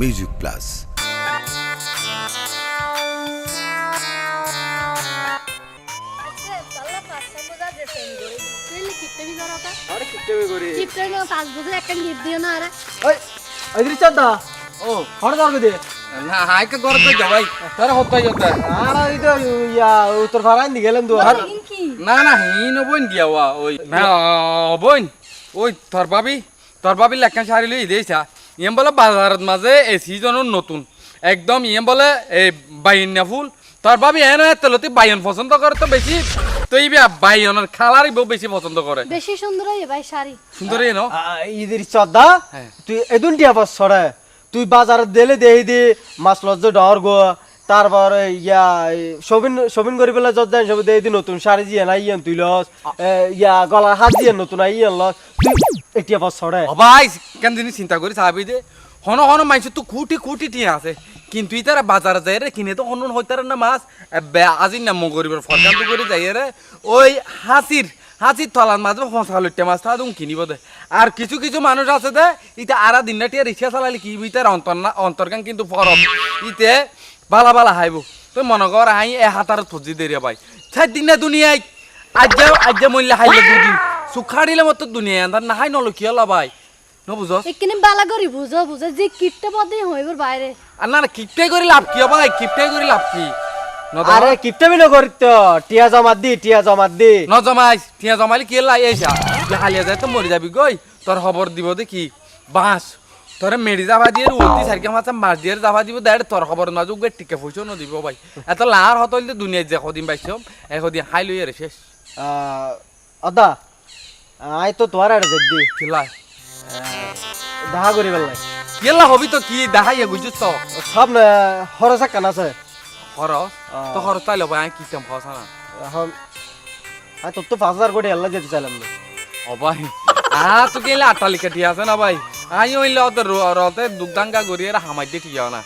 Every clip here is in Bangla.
মিউজিক প্লাস উত্তর ফারান দি গেলাম না না হিন বইন দিয়া ওই না বইন ওই তোর ভাবি তোর ভাবি লেখা সারি লই দেইছা ইয়েম বলে বাজারত মাঝে এই সিজনের নতুন। একদম ইয়েম বলে এই বাইনা ফুল। তোর ভাবি এনে তেলতে বাইন পছন্দ করে তো বেশি। তো এই বাইনের খালারই বউ বেশি পছন্দ করে। বেশি সুন্দর ভাই শাড়ি। সুন্দর ইদিরি হ্যাঁ। তুই এদুন পাস ছড়ে। তুই বাজার দিলে দেই দি মাছ লজ্জ ডর গো। তারপরে ইয়া সবিন সবিন করি পেলে যত জানি সব দেই দি নতুন শাড়ি জিয়ে না ইয়েন তুই লস। এ, ইয়া গলার হাত দিয়ে নতুন আই লস। তুই পাস ছড়ে সবাই কেন জিনিস চিন্তা করি চাবি দে হন হন মাইছ তো কুটি কুটি টিয়া আছে। কিন্তু ইতারা বাজারে যাই রে কিনে তো হন হইতার না মাছ। আজি না মগরিবার ফরকান্ত করে যাই রে ওই হাসির হাসির তলার মাঝে ফসা লইতে মাছ তা তুমি কিনিব দে। আর কিছু কিছু মানুষ আছে দে, ইতে আরা দিন টিয়া রিক্সা চালালে কি ইতার অন্তর না অন্তরকান কিন্তু ফরম ইতে, বালা বালা হাইব তুই মনে কর হাই এ হাতার থজি দে রে ভাই। ছাই দিন না দুনিয়ায় আজ আজ মূল্য হাইলে দুদিন। সুখাড়িলে মতো দুনিয়া আন্দার না হাই নলো কি হলো ভাই? নবুঝস এখানে বালা করি বুঝো বুঝো যে কিপটে পদে হইবার বাইরে। আর না না কিপটাই করে লাভ কি ভাই? কিপটাই করে লাভ কি? আরে কিপটা বিনো করি তো। টিয়া জমা দি টিয়া জমা দি। ন জমাইস টিয়া জমাইলে কি লাই আইসা যে হালিয়া যায় তো মরি যাবি গই। তোর খবর দিব দেখি। বাঁশ তোর মেডি যাবা দিয়ে উল্টি সারকে মাছ মাছ দিয়ে যাবা দিব। দেড় তোর খবর না যোগ টিকে পয়সা ন দিব ভাই। এত লাহার হতইলে দুনিয়ায় যে কদিন পাইছম একদিন হাই লই রে শেষ। আদা আই তো দি কিলাই দেখা করি পেলাই কেলা হবি তো কি দেখাইয়া বুঝছিস তো সব না খরচ কান আছে খরচ তো খরচ তাইলে ভাই আমি কিতাম খাওয়া না এখন আই তো পাঁচ হাজার কোটি আল্লাহ যেতে চাইলাম না ও ভাই আ তো কেলে আটালিকা ঠিক আছে না ভাই আই হইলে ওদের রতে দুগদাঙ্গা গড়িয়ে হামাই দিয়ে ঠিক না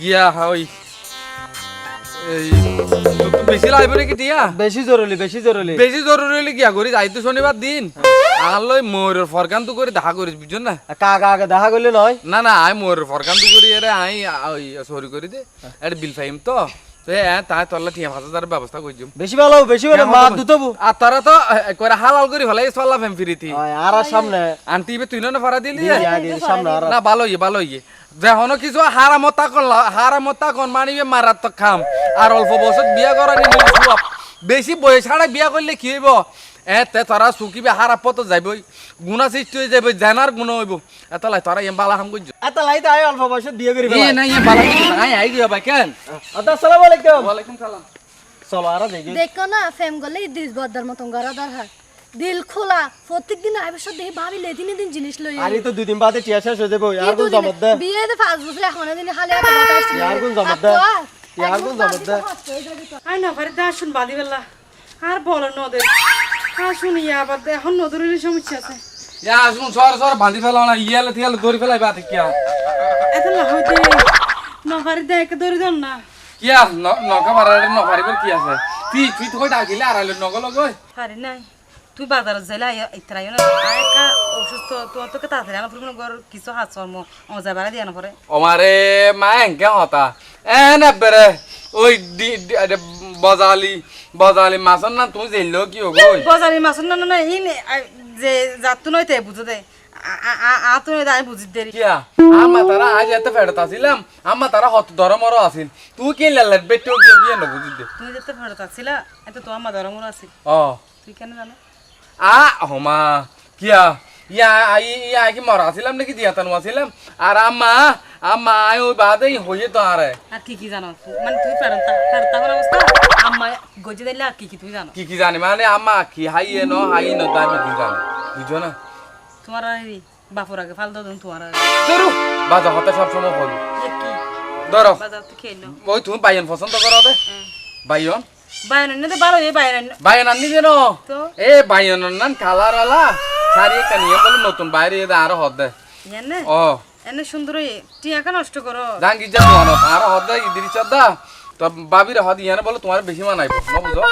গিয়া ওই তো- তো বেশি লাগবে নাকি টিয়া? বেশি জরুরি বেশি জরুরি। বেশি জরুরি হলে কি করি? যাই তো শনিবার দিন। আর লই ময়ূরের ফরকান তো করে দেখা করিস বুঝছেন না? কাকা আগে দেখা করলে নয়? না না আই ময়ূরের ফরকান তো করি এরে আই সরি করি দে। এটা বিল ফাইম তো। তাই তোলা টিয়া ভাষা তার ব্যবস্থা করছি বেশি ভালো বেশি ভালো মা দুতবু আর তারা তো করে হালাল করি ফেলাই চল্লা ফেম ফিরিতি আর আর সামনে। আন্টি তুই না ফারা দিলি? দিয়া দিয়ে সামনে আর না ভালো ইয়ে ভালো ইয়ে যেহনো কিছু হারামতা কন হারামতা কন মানিবে মারাত্মক খাম। আর অল্প বছর বিয়া করা নি বেশি বয়স ছাড়া বিয়া করলে কি হইব? এ তে তোরা সুকিবে হারাপ তো যাইবই। গুণা সৃষ্টি হয়ে যাবে জানার গুণ হইব। এত লাই তোরা ইয়ে বালা হাম করছ এত লাইতে আয় অল্প বয়সে বিয়ে করি ইয়ে না ইয়ে বালা আই আই গিয়া ভাই কেন? আসসালামু আলাইকুম। ওয়ালাইকুম সালাম। চলো আর দেখি। দেখো না ফেম গলে ইদ্রিস বদ্দার মতন করা দরকার দিল খোলা প্রত্যেক দিন আইবার সাথে দেখি ভাবি লে দিন দিন জিনিস লই আর তো দুই দিন বাদে টিয়া শেষ হয়ে যাব আর কোন জমত দে। বিয়ে দে পাঁচ বছর এখন দিন আসছে ইয়ার গুণ জমত দে। ইয়ার গুণ জমত দে। আই না পারে দা শুন বাদি বেলা আর বলো নদের আর শুনি আবার দে- এখন নদরের সমস্যা আছে। ইয়া শুন সর সর বাঁধি ফেলাও না ইয়ালে থিয়ালে দড়ি ফেলাই বাতে কিয়া। এত লাহতে নপারি দে একে ধরে দেন না। কিয়া নকা মারারে নপারিবার কি আছে? তুই তুই তো কই ডাকিলে আড়াইলে নগল গই পারি নাই তুই বাজারে যাইলে ইতরা না একা অসুস্থ তো তোকে তাড়াতাড়ি আনা ফুলগুলো ঘর কিছু হাত চর্ম অজা বাড়া দিয়ে আনা পরে। আমারে মা এঙ্কে হতা। এ নেবেরে ওই বজালি বজালি মাছর না তুই জেললো কি হব? বাজারি মাছ না না না ই নে, আই, যে যাতু নইতে বুঝো দে। আ- তুই দাই বুঝি দেরি কিয়া? আমা তারা আজ এত ফেরত আসিলাম আমা তারা হত ধরমর আসিল তুই কি বেটিও কি গিয়ে না বুঝি দে? তুমি যেতে ফেরত আসছিলা এত তো আমার ধরমর আছে ও তুই কেন জানো? আ হমা কিয়া? ইয়া আই ইয়া কি মরা আসিলাম নাকি? দিয়া তানু আসিলাম আর আম্মা আই ওই বাদে হইয়ে তো আরে আর কি কি জানো? মানে তুই ফেরত ফেরত থাকার অবস্থা? আম্মা গজে দিলে আর কি কি তুই জানো? কি কি জানি? মানে আম্মা কি হাইয়ে ন হাইয়ে ন তাই আমি কি জানি? বুঝছ না? তোমার বাপুর আগে ফাল দাও তোমার ধরু বাজা হতে সব সময় এ কি? ধরো। বাজার তো খেয়ে নাও। ওই তুমি বাইয়ন পছন্দ করো দে। বাইয়ন? বাইয়ন আনি দেন এ বাইয়ন নান কালার আলা। সারি একটা নিয়ে বলে নতুন বাইরে আরও হদ দে। এনে ও এনে সুন্দর টিয়াকা নষ্ট করো। জাঙ্গি যা মন আর হদে ইদিরি চদা তো বাবির হদ ইয়ানে বলে তোমার বেশি মানাইব ন বুঝো?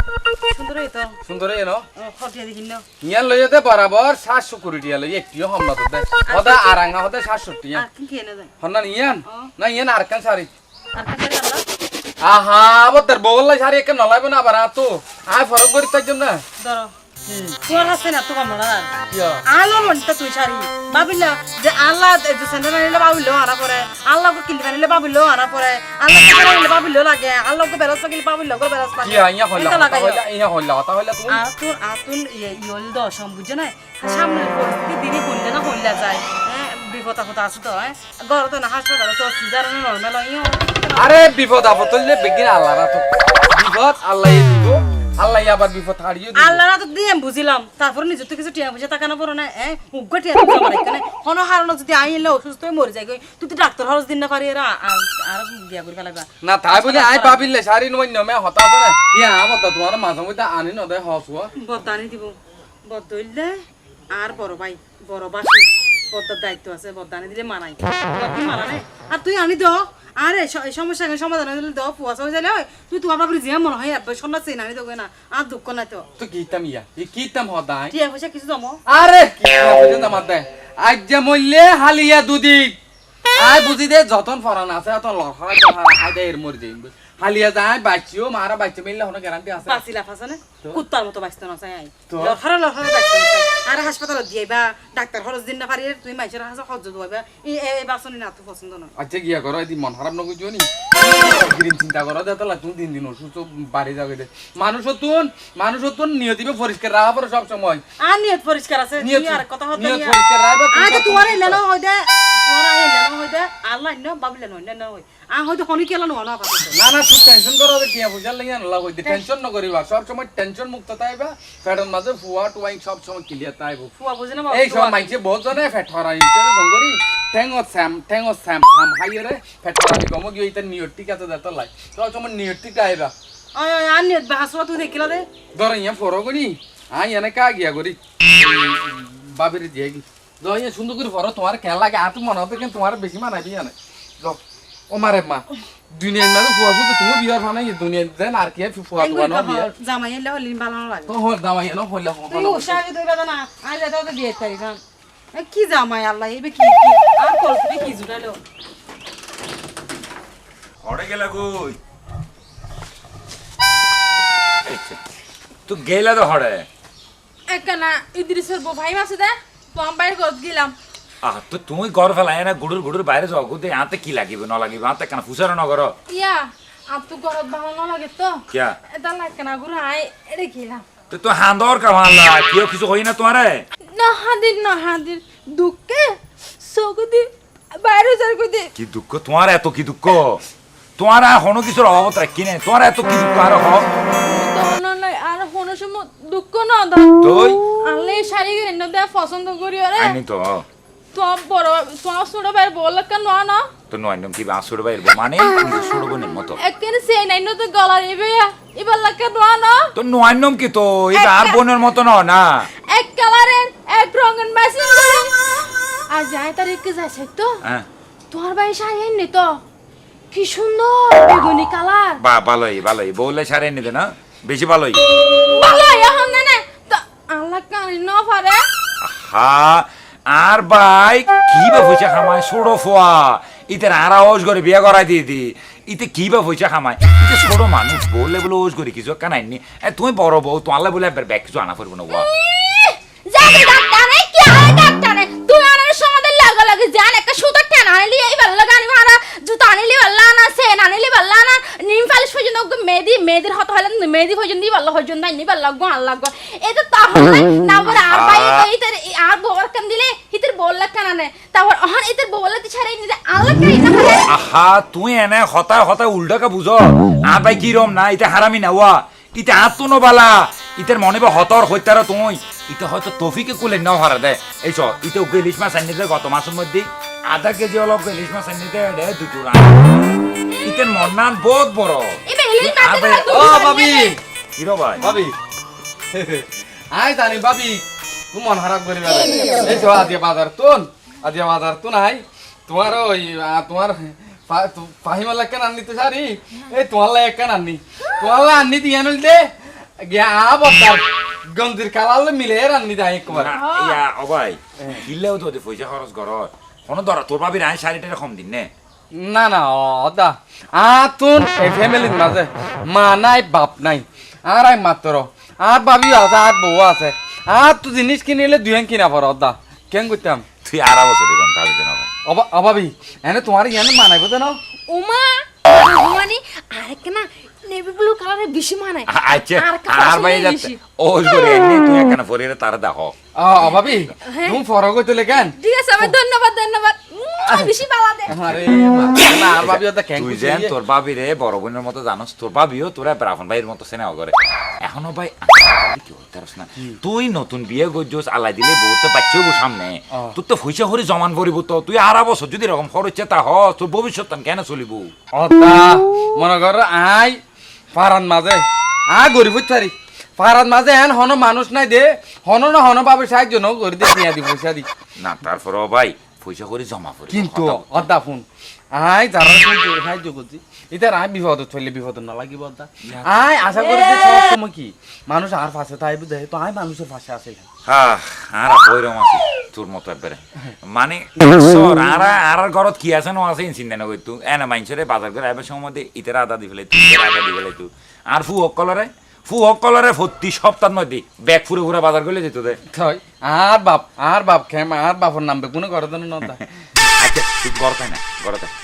সুন্দরই তো। সুন্দরই ন খটিয়া দেখি ন। ইয়ান লইয়ে দে বরাবর সাতশো কুড়ি টিয়া লই একটিও হামলা তো দে। হদা আরাঙ্গা হদে সাতশো টিয়া আর কি কেনে যায় হন্না ইয়ান। না ইয়ান আর কান সারি। আর কাছে আহা বতার বগল সারি একে নলাইব না আবার তো। আয় ফরক করি তার জন্য। ধরো। তোর হাসে না তো কম আলো মনটা তুই সারি ভাবিলা যে আল্লাহ সেন্টার আনিলে ভাবিলো আনা পরে। আল্লাহ কো কিলি আনিলে ভাবিলো আনা পরে। আল্লাহ কো আনিলে ভাবিলো লাগে। আল্লাহ কো বেরস কিলি ভাবিলো বেরস কিয়া? ইয়া হইলা ইয়া হইলা হতা হইলা তুমি? আতুন আতুন ইয়ল দশম বুঝছ না? সামনে পরিস্থিতি দিনে হইলে না হইলা যায়। বিপদ আপদ আছে তো তো না হাসপাতালে তো সিজার নর্মাল আরে বিপদ আপদ হইলে বেগিন আল্লাহ তো বিপদ আল্লাহ দিব। আল্লাহ আবার বিপদ হারিয়ে দিব। আল্লাহ তো দিয়ে বুঝিলাম তারপরে নিজে তো কিছু টিয়া তাকানো পড়ো না হ্যাঁ উগ্র টিয়া বুঝে আমার এখানে কোনো হারানো যদি আইলে অসুস্থ হয়ে মরে যায় তুই তো ডাক্তার খরচ দিন না পারি এরা আর- বিয়া করে ফেলাবা না তাই বলে আই পাবিলে সারি নই নমে হতা আছে না? ইয়া আমার তো তোমার মাঝে মধ্যে আনি ন হসুয়া বদানি দিব বদ হইলে আর বড় ভাই বড় বাসি বদার দায়িত্ব আছে বদানি দিলে মানাই মানা নাই। আর তুই আনি দাও। আরে সমস্যা সমাধান হয়ে হয়ে যাইলে হয়, তুই বাবার যে মনে হয় চেন আনি দেবো না। আর দুঃখ নাই তো। তো কিতাম ইয়া? কিতাম হদাই টিয়া পয়সা কিছু জমো আরে কি পর্যন্ত আমার দে আজ যে হালিয়া দুদিন। আই বুঝি দে যতন ফরান আছে তখন লড়া হাই দে এর হালিয়া যায় বাচ্চিও মারা বাচ্চা মিললে হনো গ্যারান্টি আছে। বাঁচি লাফ না? কুত্তার মতো বাঁচতে না চাই? লফারে লফারে বাঁচতে না আর হাসপাতালে দিয়ে বা ডাক্তার খরচ দিন না পারি তুই মাইসের হাসা সহ্য দেবা এই এই বাসনি না তো পছন্দ নয় আচ্ছা গিয়া করো এদি মন খারাপ নকই জনি দিন চিন্তা করো দে তাহলে তুমি দিন দিন অসুস্থ বাড়ি যাবে দে মানুষ তুন মানুষ তুন নিয়তিবে পরিষ্কার রাখা পরে সব সময়। আর নিয়ত পরিষ্কার আছে নিয়ত তুই আর কথা হতো নিয়ত পরিষ্কার রাখবে তুমি সব তোমার সময়। এলে হই দে তোমার এলে না হই দে আল্লাহ ন বাবলে নয় না হই আ হয়তো হনি কেলা না না না তুই টেনশন করো দে টিয়া পয়সা লাগিয়া নলা কই দে টেনশন ন করিবা সব সময় টেনশন মুক্ত তাইবা। ফেডন মাঝে ফুয়া টুয়াই সব সময় ক্লিয়ার তাইব। ফুয়া বুঝে না এই সব মাইছে বহুত জনে ফেট হরাই ইতে গঙ্গরি স্যাম ঠেঙ্গো স্যাম সাম হাইরে ফেট হরাই গম গিয়ে ইতে নিয়র ঠিক আছে দে তো লাই। সব সময় নিয়র ঠিক আইবা আয় আয় আর নিয়ত বাহাসুয়া তুই দেখিলা দে। ধর ইয়া ফরো করি আই এনে কা গিয়া করি বাবির দিয়ে গি ধর ইয়া সুন্দর করে ফরো তোমার কেন লাগে। আর তুমি মনে হবে কেন তোমার বেশি মানাবি জানে ও মারে মা দুনিয়ার মাঝে ফুয়া শুধু তুমি বিয়ার ফানাই দুনিয়ার দেন আর কি ফুয়া টুয়া ন বিয়া জামাই এলে হলি ভালো লাগে তো হর দামাই এনো হইলা তুই উৎসাহ তুই বেদা না এটাও তো দিয়ে তারি খান কি জামাই আল্লাহ এবে কি কি? আর কল তুমি কি জুড়ালো হরে গেলা কই? তুই গেলা তো হরে একখানা ইদ্রিসের বউ ভাই মাসে দে তো আমি বাইরে গত গেলাম। আহ তো তুই ঘর ফেলাই না গুড়ুর গুড়ুর বাইরে যাও। গুদে আতে কি লাগিব ন লাগিব আতে কেন ফুসার নগর ইয়া আর তো ঘরত ভালো না লাগে তো। কিয়া? এটা একখানা ঘুরে আই এটা গেলাম তো তুই হান্দর কা ভাল্লা কিও কিছু হই না তোমারে না হাদির না হাদির দুঃখে সগুদি বাইরে যার কদি কি দুঃখ তোমার এত কি দুঃখ? তোমার হনো কিছুর অভাবত রাখি নাই তোমার এত কি দুঃখ আর তো সময় দুঃখ না তুই? আনলে শাড়ি কিনে দেয়া পছন্দ করি আরে তো। তোমার বড় তোমার ছোট না তো নয় নম কি মানে নি মতো একখানে সেই নাই তো এবার লাগে না তো নয় নম কি তো এটা আর বোনের মতো ন না এক কালারের এক রঙের আর তো হ্যাঁ তোমার ভাই শাড়ি এনে তো কি সুন্দর বেগুনি কালার বা ভালোই ভালোই বললে সারে নিতে না বেশি ভালোই ভালো এখন না না তো আল্লাহ কানি ন পারে হা আর ভাই, কি বা পয়সা খামায়? ছোট ফোয়া। ইতে আরা ওজ করে বিয়া করাই দিয়ে দি। ইতে কি বা পয়সা খামায়? ইতে ছোট মানুষ, বললে বলে ওজ করে কিছু কানাই নি তুমি বড় বউ, তোমালে বলে একবার ব্যাগ কিছু আনা করব না, ওয়া। জান একটা সুতার টান আনলি এইবার ভালো লাগা আনি মারা জুতো আনিলি ভালো না সেন আনিলি ভালো না নিম ফালিশ পর্যন্ত মেহেদি মেহেদির হত হলে মেহেদি পর্যন্ত ভালো পর্যন্ত আনি ভালো লাগবো আল্লাহ গো এটা তাহলে না বলে আর ভাই ইতার আর বউর কান দিলে ইতার বললা কেন নে তারপর অহন ইতার বউলা দি ছাড়াই নিতে আল্লাহ কাই না আহা তুই এনে হতায় হতায় উল্টাকা বুঝো আর ভাই কি রম না ইতে হারামি না ওয়া ইতে হাত তো নবালা ইতের মনে বা হতর হইতার তুই। ইতে হয়তো তফিকে কুলে নাও হারা দে। এই চ ইতে ওকে ইলিশ মাছ আনিতে গত মাসের মধ্যে আধা কেজি অলপ ইলিশ মাছ আনি দে রে দুটো রান ইতের মন্নান বহুত বড়। এবে ইলিশ মাছ ও বাবি। কি রে ভাই? ভাবি আই জানি ভাবি তুমি মন খারাপ করি এই তো আদিয়া বাজার তুন। আদিয়া বাজার তুন আই তোমার ওই তোমার ফাহিমালা কেন আননি তো সারি এই তোমার কেন আননি? তোমার আননি দিয়ে আনল দে। গিয়া আ গন্দির কালালে মিলে রান্নি দেয় একবার। ইয়া অবাই কিনলেও তো পয়সা খরচ করত কোনো ধর তোর ভাবি রায় শাড়িটা কম দিন নে। না না অদা আতুন এই ফ্যামিলির মাঝে। মা নাই বাপ নাই। আর আই মাত্র আর বাবি আছে আর বউ আছে। আর তুই জিনিস কিনিলে দুই কিনা পর অদা কেন করতাম তুই আর বছর অবাবি এনে তোমার ইয়ানে মানাইব তো না? উমা মানে আরেকটা না নেভি ব্লু কালারের বেশি মানায়। আচ্ছা আর ভাই ও করে তুই পরে তার দেখো। তুমি ফরক হইতে কেন? ঠিক আছে আমি ধন্যবাদ ধন্যবাদ। বেশি ভালো দে। আরে না আর বাবি ওটা কেন তুই যেন তোর ভাবি রে বড় বোনের মতো জানোস তোর ভাবিও তোরা ব্রাহ্মণ ভাইয়ের মতো সেনাও করে। এখনও ভাই কি হইতারস না। তুই নতুন বিয়ে করছিস আল্লাহ দিলে বউ তো পাচ্ছেও সামনে। তোর তো পয়সা হরি জমান ভরিব তো। তুই আর বছর যদি এরকম খরচ তা হ তোর ভবিষ্যৎ কেন চলিব? মনে কর আই ফারান মাঝে আ গরিব পারি ফারান মাঝে এন হন মানুষ নাই দে। হন না হন পাবে সাহায্য ন করে দে দিয়া দি পয়সা দি। না তারপরে ভাই পয়সা করে জমা করি কিন্তু অদ্দা ফোন। আই যারা সাহায্য করছি। এটা আই বিপদ থইলে বিপদ না। লাগিব আশা করি যে সব সময় কি? মানুষ আর পাশে তাইব দে তো আই মানুষের পাশে আছে হ্যাঁ আর বৈরম আছে তোর মতো একবারে। মানে সর আর আর ঘরত কি আছে ন আছে চিন্তা না এনে মাইনসরে বাজার করে আইবার সময় মধ্যে ইতের আদা দি ফেলে তুই আদা দি ফেলে তুই আর ফু অকলরে ফু অকলরে ভর্তি সপ্তাহ মধ্যে ব্যাগ ফুরে ফুরে বাজার করলে যেত দে। আর বাপ আর বাপ খেম আর বাপর নামবে কোনো করে দেন না তুই ঘর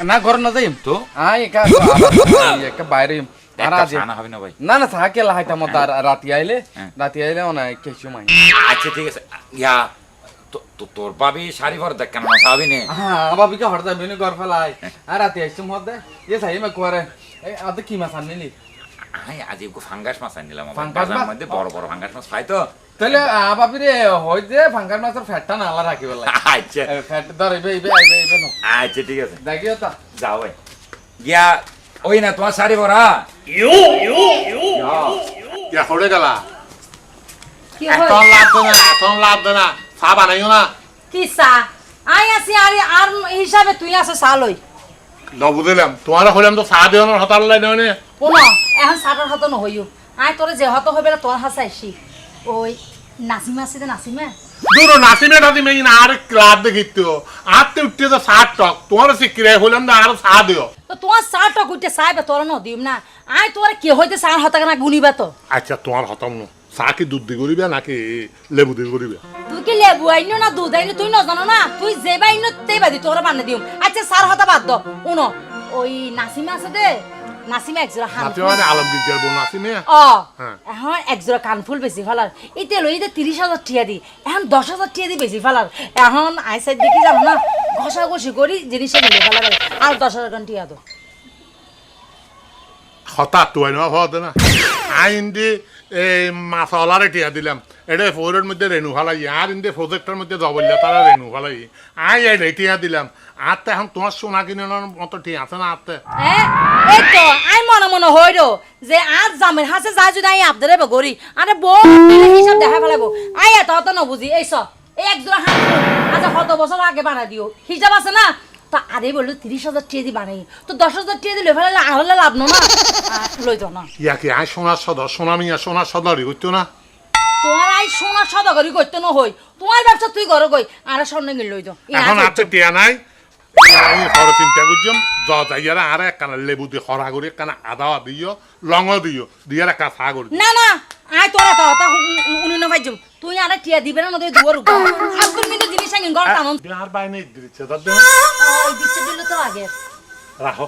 না ঘর যাইম। তো? আই একা একা বাইরে আর আজ খানা হবে না ভাই। না না থাকে লাহাইতাম আর রাতি আইলে হ্যাঁ। আইলে অনেক কিছু মাই আচ্ছা ঠিক আছে। ইয়া তো- তো তোর ভাবি শাড়ি ভর দেখ কেন সাবি নে। হ্যাঁ বাবিকে ঘর ফেলাই। আর রাতি আইসুম হদে ইয়ে সাই মে কোরে এই আদ কি মাছ আনলি আই আজ ফাঙ্গাস মাছ আনিলাম ফাঙ্গাস মাছ? মধ্যে বড় বড় ফাঙ্গাস মাছ পাই তো। তাহলে বাবি রে হই যে ফাঙ্কার মাছের ফ্যাটটা না আলা রাখি বলা। আচ্ছা। ফ্যাট ধর ইবে ইবে আইবে ইবে নো। আচ্ছা ঠিক আছে। দেখিও তা যাও ভাই গিয়া ওই না তোমার শাড়ি ভরা ইয়া সরে গেলা। কি এখন লাভ দে না এখন লাভ দে না চাহ বানাইও না। কি চা? আই আছি আর আর হিসাবে তুই আছে চা লই নবুদিলাম তোমার হইলাম তো চাহ দিও না হতার লাই নয় শুন এখন চাটার হতো নহইও আই তোরে যে হতো হইবে তোর হাসাইছি ওই নাসিমা আছে নাসিমা? দূর নাসিমে আর ক্লাব দেখিতো আতে উঠতে তো চাহ টক। তোমার শিখিরে হইলাম না আর চাহ দিও। তো তোমার চা টক উঠতে চাইবে তোর ন দিম না। আই তোর কে হইতে চা হতা না গুনিবা তো আচ্ছা তোমার হতাম না। চাহ কি দুধ দি করিবে নাকি লেবু দি করিবে তুই কি লেবু আইনো না দুধ আইনো তুই নজানো না? তুই যে বাইনো তে বাদি তোর বানে দিম। আচ্ছা সার হতা বাদ দ উনো ওই নাসিমা আছে দে নাসিমা একজোড়া হান নাতি মানে আলমগীর বোন নাসিমে অ। হ্যাঁ। এখন একজোড়া কানফুল বেশি ফেলার এতিয়া লই যে তিরিশ হাজার টিয়া দি। এখন দশ হাজার টিয়া দি বেশি ফেলার এখন আই সাইড দেখি যাব না। ঘষা করি জিনিসটা মিলে ফেলার আর দশ হাজার কান টিয়া দো। হঠাৎ তুই না হতে না। আইন দি এই মাছলারে টিয়া দিলাম। এটা ফোরের মধ্যে রেনু ফালাই। আর ইন্দে প্রজেক্টের মধ্যে জবল্লা তারা রেনু ফালাই। আই এই টিয়া দিলাম। আত্মা এখন তোমার সোনা কিনে মতো টিয়া আছে না হ্যাঁ এই তো আই মনে মনে হইল যে আজ জামের হাসে যায় যদি আই আপনারে বগরি আরে বউ হিসাব দেখা ফেলাবো আই এত হতো নবুঝি এই স এই একজোড়া হাত আচ্ছা কত বছর আগে বানাই দিও? হিসাব আছে না? তা আরে বলল তিরিশ হাজার টিয়া দি বানাই। তো দশ হাজার টিয়া দি লই ফেলালে আহলে লাভ নো না? আহ, লই তো না। ইয়া কি আই সোনার সদর সোনা মিয়া সোনার সদরই করতো না? তোমার আই সোনা সদাগরি করতে ন হই। তোমার ব্যবসা তুই ঘরে গই আর স্বর্ণ গিল লই তো এখন আত্মা টিয়া নাই? আমি চিন্তা করছিলাম যাইয়ারা আর একখানা লেবু দিয়ে খরা করে একখানা আদা দিও লং দিও দিয়ে একটা চা করি না না আই তোরা তো তা উনি না ভাইজুম তুই আরে টিয়া দিবে না নদী দুয়ার উপর আর তুমি কিন্তু জিনিস আঙ্গিন ঘর টানুন আর বাইনে দিচ্ছে তার ওই দিচ্ছে দিল তো আগে। রাখো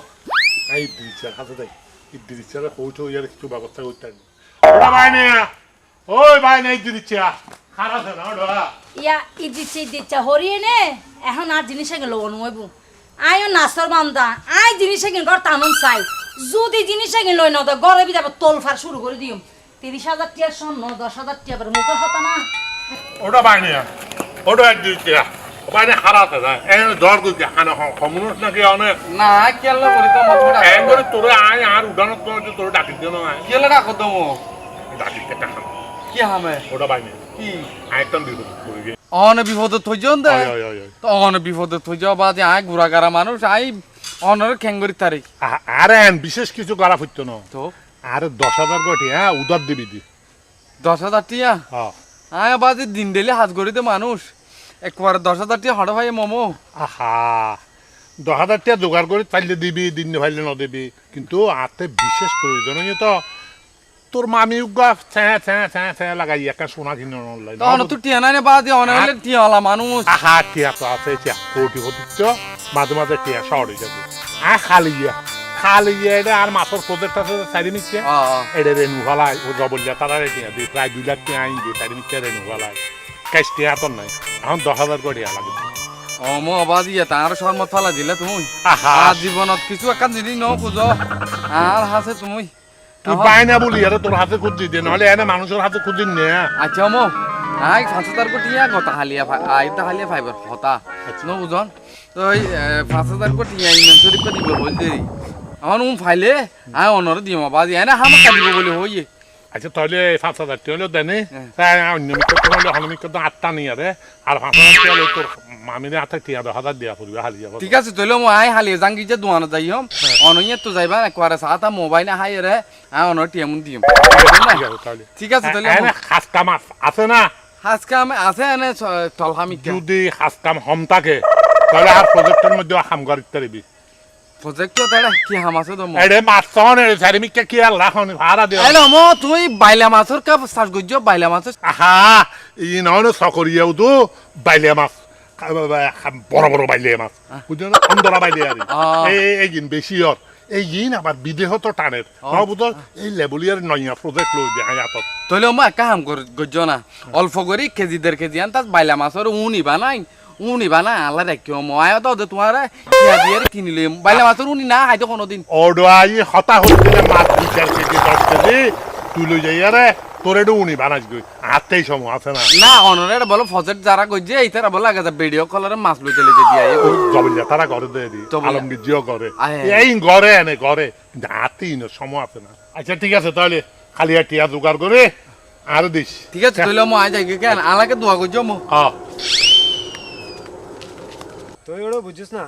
এই দিচ্ছে হাতে দেয় এই দিচ্ছে কৌটো ইয়ার কিছু ব্যবস্থা করতে হবে ওরা বাইনে ওই বাইনে এই দিচ্ছে খারাপ না ইয়া হরিয়ে নে এখন আর জিনিস বান্দা আই জিনিস ঘর চাই। যদি জিনিস না তো ঘরে বিদাবে তোল ফার শুরু করে দিম তিরিশ হাজার টিয়ার স্বর্ণ দশ হাজার টিয়া করে মুখের কথা না। ওটা বাইনে ওটা এক দিচ্ছে বাইনে খারাপ না এই দর করছে হানা সমুনস নাকি অনেক না কেলা করি তো মত এই করে তোরে আয় আর উদানত তোমার তোরে ডাকি দিও না কেলা রাখো তো ডাকি কেটে কি হামে? ওটা বাইনে কি? আরেকটা দিব করি অন বিপদে থইজন দে। ওই ওই ওই তো অন বিপদে থই যাও বা যে আই গুড়াগারা মানুষ আই অনরের খ্যাঙ্গরি তারিখ। আরে বিশেষ কিছু করা ফুটতো না। তো? আরে দশ হাজার কোটি হ্যাঁ উদার দিবি দি। দশ হাজার টিয়া? হ্যাঁ। আয় বাজে দিন ডেলি হাত গড়িতে মানুষ। একবার দশ হাজার টিয়া হঠাৎ ভাই মোমো। আহা দশ হাজার টাকা জোগাড় করে পাইলে দিবি দিন পাইলে ন দিবি কিন্তু আতে বিশেষ প্রয়োজন হয়ে তো তোর মামি উগা ছ্যাঁ ছ্যাঁ ছ্যাঁ ছ্যাঁ লাগাই একটা সোনা কিনে অনলাইন তখন টিয়া নাই টিয়া হলা মানুষ। আহা টিয়া তো আছে টিয়া। কোটি হতিচ্ছ মাঝে মাঝে টিয়া শহর যাবে। আহ খালি খালি এটা আর মাছের প্রজেক্ট আছে চারি নিচ্ছে। আ, আ। এটা রেনু ফেলায় ও জবলিয়া তারা টিয়া দিই প্রায় দুই লাখ টিয়া আইন দিয়ে চারি নিচ্ছে রেনু ফেলায়। ক্যাশ টিয়া তো নাই। এখন দশ হাজার ইয়ে তার শর্মত ফালা দিলে তুমি। আর জীবনত কিছু একটা জিনিস ন আর হাসে তুমি। তুই পাই না বলি আরে তোর হাতে খুঁজি দে নহলে এনে মানুষের হাতে খুঁজি নে আচ্ছা মো আই পাঁচ হাজার কোটি গতা হালিয়া আই তা হালিয়া ফাইবার হতা ন বুঝন তো ওই পাঁচ হাজার কোটি ইয়া ইমান শরীফ দিব বল দে আমার উম ফাইলে আই অনর দিম আবাজ ইয়া না হামকা দিব বলে হইয়ে আচ্ছা তাহলে পাঁচ হাজার হলেও দেনে। তাই অন্য মিত্র হলে হনুমিত্র তো আটটা নিয়ে আরে আর পাঁচ হাজার টাকা হলে তোর মামিনে হাতে টিয়া হাজার দেওয়া পড়বে হালি যাব। ঠিক আছে তইলে মই আই হালিয়া জাঙ্গি যে দোয়ানো যাই হম। অনইয়ে তো যাইবা একবারে সাতা মোবাইল হাই রে অনর টিয়ামুন দিম ঠিক আছে তাহলে। ঠিক আছে মাছ না? আছে এনে তলহামি যদি হম থাকে তাহলে আর প্রজেক্টের মধ্যে হাম করিতে পারবি প্রজেক্ট তাহলে কি হাম আছে তো এডে মাছ তখন চারিমিককে কি আর লাখন ভাড়া দিও এলো মো তুই বাইলা মাছর কাপ সাজ গজ্জ বাইলা মাছর আহা ই নহলে চকরিয়াও তো বাইলে মাছ। বড় বড় বাইলে মাছ। বুঝছ না? অন্দরা বাইলে আর আহ। এই এই গিন বেশি আর এই গিন আবার বিদেশত টানের বুঝো এই লেবুলিয়ার নয়া প্রজেক্ট লই দিয়ে হাতত। তইলে মো একা হাম গজ্জ না অল্প করে কেজি দেড় কেজি আন তাত বাইলা মাছর উনি বানাই উনি বানা আল্লাহ রাখিও মো আয় তো দে তোমার দিয়ে কিনিলে। বাইলা মাছর উনি না হাইতো কোনোদিন। অর্ডাই হতা হচ্ছে মাছ দুই চার কেজি দশ কেজি। তুই লই যাই আরে তোর একটু উনি বানাস গই হাতেই সময় আছে না। না অনরে বলো ফজেট যারা গজ্জে এইতারা বলে আগে ভিডিও কলরে মাছ লইতে লেগে দিয়ে ওই জবলিয়া তারা ঘরে দিয়ে দি জবলিয়া। আলমগীর জিও আয়। এই ঘরে এনে ঘরে। কিন্তু না সময় আছে না। আচ্ছা ঠিক আছে তাহলে খালি আর টিয়া জোগাড় করে আর দিস। ঠিক আছে তইলে মো আয় যাই কেন? আলাকে দোয়া গজ্জ মো? হ্যাঁ তুই ওটা বুঝছিস না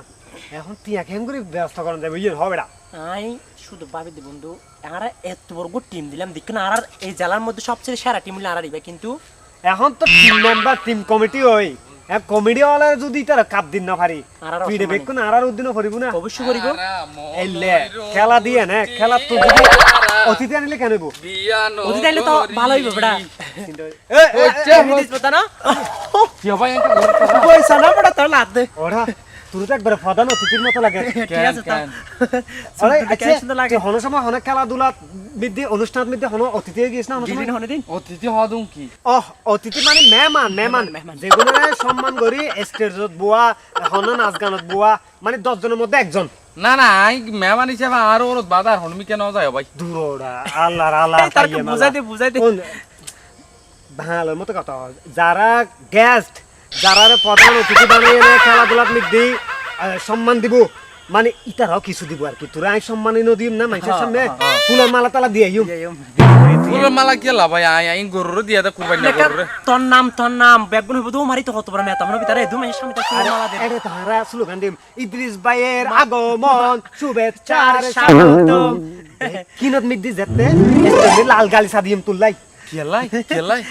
এখন টিয়া কেন করে ব্যবস্থা করা যাবে ইয়ে হবে না আই শুধু ভাবি দি বন্ধু আর এত বড় টিম দিলাম। দেখ না আর এই জেলার মধ্যে সবচেয়ে সেরা টিম হলে আর কিন্তু এখন তো টিম মেম্বার টিম কমিটি হই এক কমিটি ওয়ালা যদি তার কাপ দিন না পারি পিড়ে অসম্মানী। বেকুন আর আর উদ্দিনও পারিব না। অবশ্যই করিব এই লে খেলা দিয়ে না খেলা তো যদি অতিথি আনিলে কেন হইব? ওদি তাইলে তো ভালো হইব বেটা। এ, এ, হচ্ছে জিনিস না কি হবে এনকা ঘর করা? পয়সা না বেটা তোর লাদ দে। ওরা। তোর তো একবারে প্রধান অতিথির মতো লাগে। আচ্ছা হনো সময় হনে খেলাধুলা মিদ্দি অনুষ্ঠান হনো অতিথি হয়ে গিয়েছ না হনো সময়? দিদিন হনে দিন। অতিথি কি? অহ অতিথি মানে মেহমান মেহমান। যেগুলো সম্মান করি স্টেজত বোয়া হন নাচ গানত বোয়া মানে দশজনের মধ্যে একজন। না না আই মেহমান হিসেবে আর ওর বাজার হনমি কেন যায় ভাই? দূররা আল্লাহ আল্লাহ তারকে বুঝাই দে ভালো মতো কথা। যারা গেস্ট যারা প্রধান অতিথি বানিয়ে এনে খেলাধুলাত মিদ্দি সম্মান দিব। মানে ইতারাও কিছু দিব আর কি। তোরা আই সম্মান এনে দিম না মানুষের সামনে ফুলের মালা তালা দিয়ে আইম। ফুলের মালা কি লাভ? ভাই আই আই গরুর দিয়া দে কুরবানি না গরুরে। তোর নাম তোর নাম বেগুন হইব তো মারি তো কত বড় মেতা মনে ভিতরে দুমাই সামনে তো মালা দে স্লোগান দিম ইদ্রিস ভাইয়ের আগমন শুভেচ্ছার স্বাগতম। কিনত মিদ্দি যেতে স্টেজে লাল গালিসা দিম তুললাই কেলাই কেলাই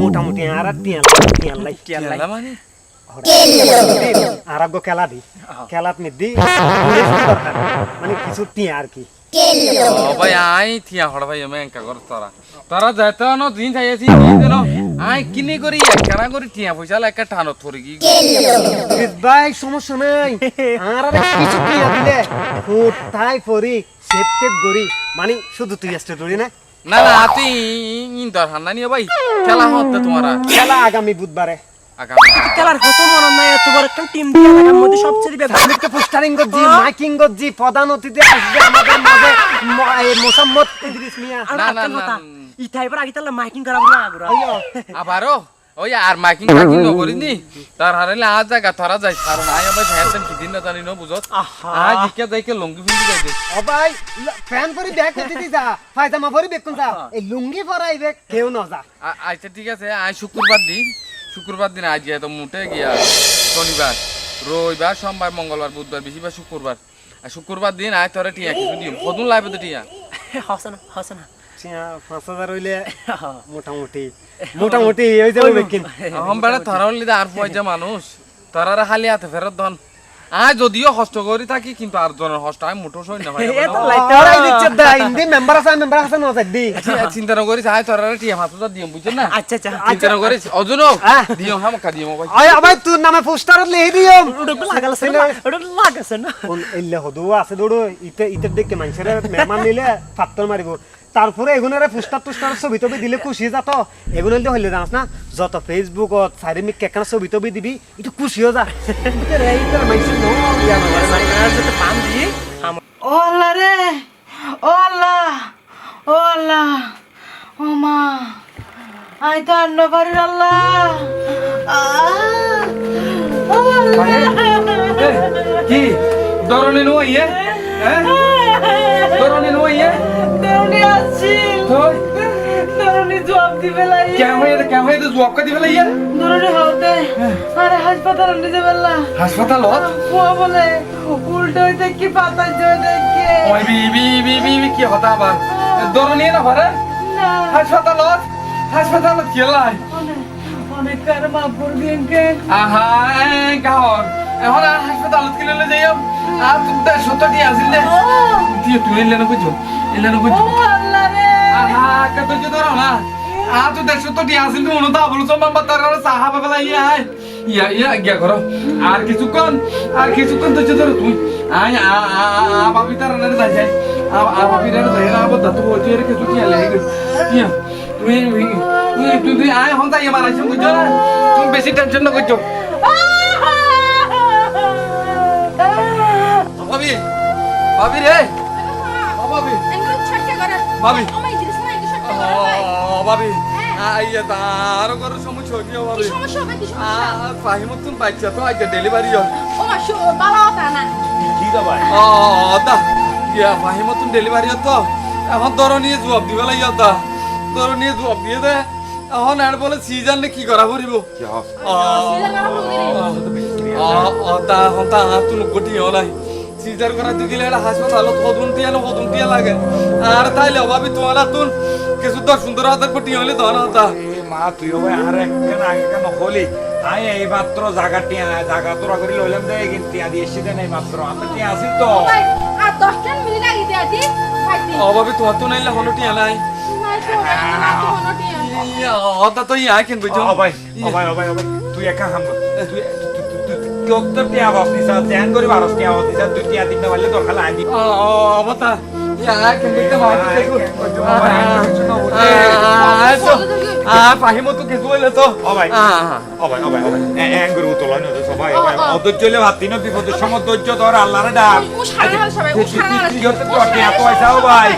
মোটামুটি আর আর টিয়া টিয়া লাই কেলা মানে? আর আগে খেলা দি খেলাত মিদ্দি মানে কিছু টিয়া আর কি। ভাই আই থিয়া হড় ভাই আমি এনকা কর তারা। তারা যাইতে ন দিন খাইছি দিন আই কিনে করি একখানা করি টিয়া পয়সা লাগে টানো থরি কি? ভাই সমস্যা নাই। আর আর কিছু টিয়া দিলে ফুট তাই পরি সেপ টেপ গরি মানে শুধু তুই ধরি না। না না তুই ইন দরকার না নিও ভাই। খেলা হতে তোমার। খেলা আগামী বুধবারে। খেলার কত নাই এত বড় একটা টিম দিয়ে এলাকার মধ্যে সবচেয়ে বেগুন আজকে পোস্টারিং করছি মাইকিং করছি প্রধান অতিথি আসবে আমাদের মাঝে। মোসাম্মদ ইদ্রিস মিয়া। না, না, না। ইথাইবার আগে তাহলে মাইকিং করা বলে আগুরা আবারও? ওই আর মাইকিং মাইকিং নকরিনি তার হারাইলে আজ জায়গা তারা যাই কারণ আই আমার ভ্যান কি দিন না জানি ন বুঝত আজ ইকে যাইকে লঙ্গি ফিন্দি যাই দে। ও ভাই ফ্যান পরি ব্যাগ অতিথি যা। ফায়দামা পরি বেকুন যা। এই লুঙ্গি পরাইবে কেউ না যা আচ্ছা ঠিক আছে। আজ শুক্রবার দিন। শুক্রবার দিন আজ তো মুটে গিয়া। শনিবার রবিবার সোমবার মঙ্গলবার বুধবার বেশিরভাগ শুক্রবার আর শুক্রবার দিন আয় তোরা টিয়া কিছু দিম। কদুন লাগবে তো টিয়া। হসে না হসে না টিয়া পাঁচ হাজার হইলে মোটামুটি মোটামুটি ওই যাব বেকিন। বেড়া তোরা হলি আর পয়সা মানুষ। তোরা খালি হাতে ফেরত ধন আয় যদিও হস্ত করি থাকি কিন্তু আর জনের হস্ত আমি মুঠো সই না ভাই এত লাইট দিচ্ছে দা ইন্দি মেম্বার আছে মেম্বার আছে না দি। চিন্তা না করিস আয় তোরা টিয়া মাত্র দিম বুঝছেন না? আচ্ছা আচ্ছা চিন্তা না করিস অজুন দিও হ্যাঁ মক্কা দিও ভাই। আয় আবার তোর নামে পোস্টার লিখে দিও ওটা লাগালছে না ওটা লাগাছে না। এলে হদু আছে দৌড়ো ইতে ইতে দেখতে মানুষের মেহমান নিলে মারিব। তারপরে এগুনারে পোস্টার টোস্টার ছবি টবি দিলে খুশি যাত এগুলো দিলে হইলে জানাস না। যত ফেসবুকত চারিমিক কেকার ছবি টবি দিবি একটু খুশিও যা। মানুষের নো নয় পান দিয়ে ও আল্লাহ রে ও আল্লাহ। ও মা। আই তো আন্ন পারির আল্লাহ। আল্লাহ! কি? দরনে নো ইয়ে হ্যাঁ দরনে নো ইয়ে দেউনি আসছিল দেউনি জবাব দিবে লাই কেমন হয়ে কেমন হয়ে জবাব দিবে ইয়ে? আরে হাসপাতাল নিতে পারলা হাসপাতাল? ফুয়া বলে উল্টো হইতে কি পাতা জয় দেখে। ওই B B B B B কি হতা আবার? দরনে না না। হাসপাতাল? হাসপাতাল কি লাই? অনেক অনেক কার দিনকে আহা গাওর এখন আর হাসপাতালত কিনে লই যাইও। আর তুমি তো সত্যটি আসিল দে তুই তুই এলে না বুঝছ এলে না ও আল্লাহ রে। আহা কত যে ধরো না। আ তো আসিল তো মনে তো বলো তো মাম্মা তার সাহা বাবা ইয়া ইয়া ইয়া গিয়া করো। আর কিছুক্ষণ আর কিছুক্ষণ তো যে ধরো তুই আয় আ বাবি তার না যাই যাই। আ বাবি রে যাই না বদা তো তুই এর কিছু কি আলে কি তুই তুই আয় হন তাই মারাইছ বুঝছ না? তুমি বেশি টেনশন না করছ। ভাবি রে। ও ভাবি। করে। ভাবি। করে ও ভাবি। আইয়া তার করে সমস্যা কি ভাবি। সমস্যা হবে কি সমস্যা? আর ফাহিমতুন বাচ্চা তো আজকে ডেলিভারি হয়। ও মা শো বাবা তা না। কি দা ভাই ও দা ইয়া ফাহিমতুন ডেলিভারি তো? এখন তোর নিয়ে জবাব দিবে লাগিয়া দা তোর নিয়ে জবাব দিয়ে দে। এখন আর বলে সিজন কি করা পড়িব কি হস সিলা না রুগী তা এখন তা হাত তুল গটি হলাই। সিজার করা গেলে একটা হাসপাতালত হদুন টিয়া না হদুন টিয়া লাগে। আর তাইলে অভাবি তোমার তুন কিছু দশ সুন্দর হাজার কোটি হলে ধন হতা। এ মা তুই ভাই আর একখান আগে কেন হলি? আই এই মাত্র জায়গা টিয়া জায়গা তোরা করে লইলাম দে কিন্তু টিয়া দিয়ে এসে দেন এই মাত্র। আমরা টিয়া আসি তো। আর 10 টা মিনিট আগে দিয়ে দি অভাবি তোমার তো নাইলে হলো টিয়া নাই ইয়া, হতা তো ইয়া কেন বুঝছ? ও ভাই ও ভাই ও ভাই ও ভাই তুই একা হাম। তুই তোর তো টিয়া বাপ দিছা ধ্যান করে বারস টিয়া বাপ দিছা তুই টিয়া দিন পারলে তোর খালা আনি অবতা বিপদের সময় ধৈর্য ধর আল্লাহরে ডাক। ভাই?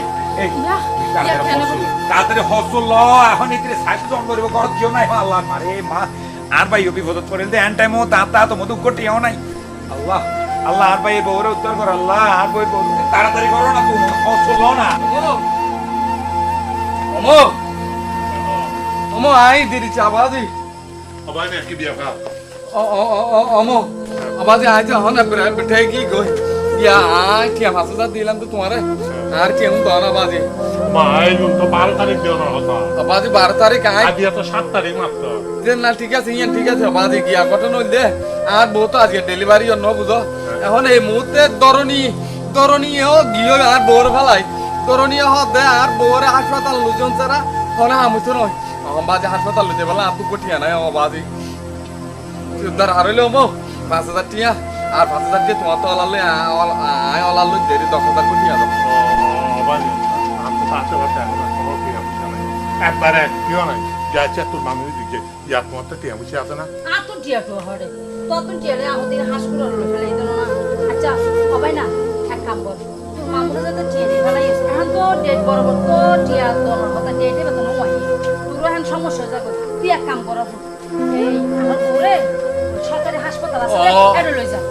তাড়াতাড়ি হসল। ল এখন সাইড জন করিব ঘর কেউ নাই। আল্লাহ মারে মা। আর ভাই বিপদত করেন দে এন টাইম ও তা তা তো মধু গটিও নাই। আল্লাহ আল্লাহ আর ভাই বউরে উদ্ধার কর আল্লাহ আর বই বউ তাড়াতাড়ি করো না তুমি হসল ল না। অমো অমো আই দিদি চাবাদি বিয়া খা? ও ও ও ও অমো আবাদি আই তো হন আপরে বেঠে কি গই ইয়া আই কি হাসুদা দিলাম তো তোমারে। আর কি হুন দনা বাজি। তো বারো তারিখ দেওয়ার কথা আবাদি 12 তারিখ আই আজ তো সাত তারিখ মাত্র। না ঠিক আছে ইয়া ঠিক আছে বাজি গিয়া ঘটনা হইলে আর বউ তো আজকে ডেলিভারি অন্য বুঝো। এখন এই মুহূর্তে দরনি ও গিয়ে আর বউর ফেলাই দরনি হতে আর বউরে হাসপাতাল লুজন ছাড়া হলে আমুতো নয়। বাজে হাসপাতাল লুতে বলা আপু কঠিয়া নাই ও বাজি। উদ্ধার হারইলে মো পাঁচ হাজার টিয়া। আর পাঁচ হাজার টিয়া তোমার তো অলালে আয় অলাল দেরি দশ হাজার আর টিয়া একবারে কিও নাই? যাচ্ছে তোর মামির দিকে ইয়া তোমার তো টিয়া আছে না। আতুন টিয়া তো হরে টিয়া আমাদের ফেলাই দিল না। আচ্ছা হবে না এক কাম কর তোর মামুরা যাতে টিয়া দিয়ে ফেলাই এখন তো ডেট বরাবর তো টিয়া তো না কথা ডেটে বেতন হয় তোর এখন সমস্যা হয়ে যাবে। তুই এক কাম কর এই আমার বউরে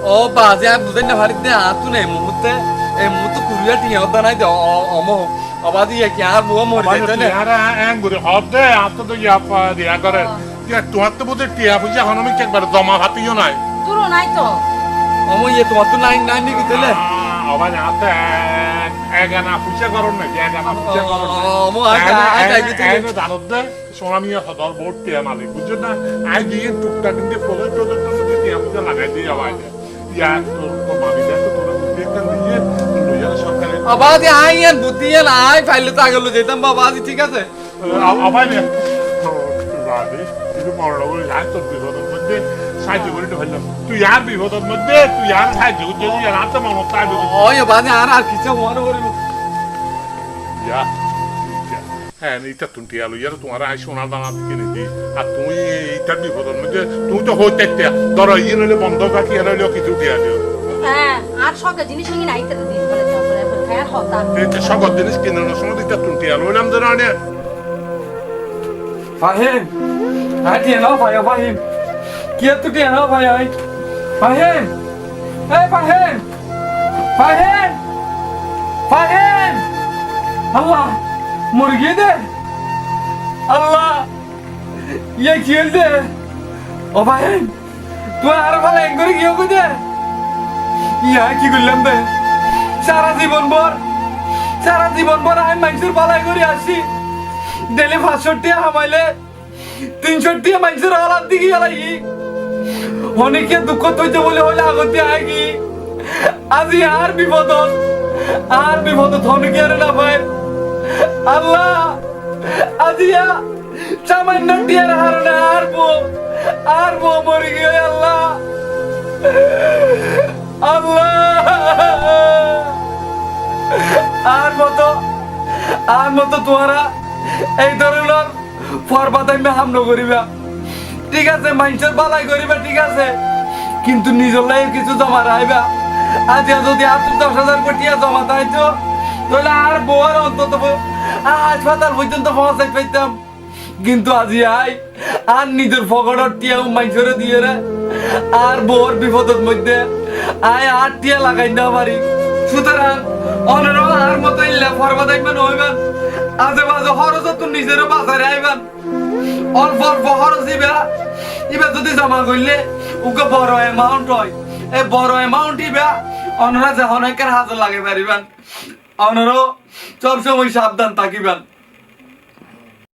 ও বাজে আর বুঝেন না ভারিত নে আতুন এই মুহূর্তে এই মুহূর্তে কুড়িয়া টিয়া হতা নাই দে অম অবাদি কি আর বউ মরে যাইতে না? টিয়ারা এং হব দে আর তো ইয়া পা- দিয়া করে। ইয়া তোমার তো বোধহয় টিয়া পয়সা এখন আমি একবার জমা হাতিও নাই। তোরও নাই তো। অম ইয়ে তোমার তো নাই নাই নাকি দিলে আ- আতে এগানা পয়সা করন নাকি এগানা পয়সা করন ও, মো আগে আগে আগে থেকে। দে সোনা মিয়া সদর বোর্ড টিয়া মালিক বুঝছ না? আই দিয়ে টুকটা কিন্তু প্রজেক্ট প্রজেক্টের মধ্যে টিয়া পয়সা লাগাই দিয়ে আবার ইয়া তোর তোর মামি দেখো তোর একটা নিয়ে লইয়া সরকারে বাবা আজি আই ইয়ান বুদ্ধি ইয়ান আই ফাইলে তো আগে লো যেতাম বাবা আজি ঠিক আছে? আবার নে বাদে কিন্তু মরণ বলে আর তোর বিপদের মধ্যে সাহায্য করে ফেললাম তুই আর বিপদের মধ্যে তুই আর সাহায্য করতে আর আর তো তাই ওই বাজে আর আর কিছু মনে ইয়া হ্যাঁ এইটা তুমি টিয়া লইয়া তোমার আই সোনার দানা দিকে নিতি আর তুমি এইটার বিপদের মধ্যে তুমি তো হইতে ধরো ইয়ে নইলে বন্ধ বাকি এর হইলেও কিছু টিয়া দিও। হ্যাঁ আর সকাল জিনিস তারপরে খায়ার হতা। এইটা সকল জিনিস কেনার সময় এইটা তুমি টিয়া লইলাম যে না নে Fahim, hati yang apa ya Fahim? Kia tu dia apa ya? Fahim, eh Fahim, Fahim, Fahim, Allah, murgi de, Allah, ye kiel de, o Fahim, tu আর ভালো এঙ্গরি কি হবে দে ইয়া কি করলাম বে? সারা জীবন ভর সারা জীবন ভর আমি মানুষের পালাই করে আসি। ডেলি পাঁচষট্টি হামাইলে তিনষট্টি মানুষের আলাদ দিকে গেলাই অনেকে দুঃখ তৈতে বলে হলে আগতে আগি। আজি আর বিপদ আর বিপদ অনেকে আর না ভাই? আল্লাহ, আজিয়া, সামান্য টিয়ার হারণে আর বো আর গিয়ে আল্লাহ। আল্লাহ। আর মতো আর মতো তোমরা এই ধরনের ফরবাদাইমে হামলো করিবা। ঠিক আছে, মানুষের বালাই করিবা, ঠিক আছে। কিন্তু নিজের লাইফ কিছু জমা রাখবা আজ যদি আট দশ হাজার কোটি জমা তাইতো তাহলে আর বউর অন্তত হাসপাতাল পর্যন্ত পৌঁছাই পাইতাম। কিন্তু আজি আই, আর নিজের ফকটর টিয়াও মানুষের দিয়ে রে। আর বউর বিপদের মধ্যে আয় আর টিয়া লাগাই না পারি। সুতরাং অনর আর মতো ইল্লা ফরবাদ আইবেন হইবেন। আজে বাজে খরচ তো নিজেরও বাজারে আইবেন। অল্প অল্প খরচ দিবা ইবা যদি জমা করলে ওকে বড় অ্যামাউন্ট হয়। এই বড় অ্যামাউন্ট ইবা অনরা যখন একের হাতে লাগে পারিবেন। অনরও সবসময় সাবধান থাকিবেন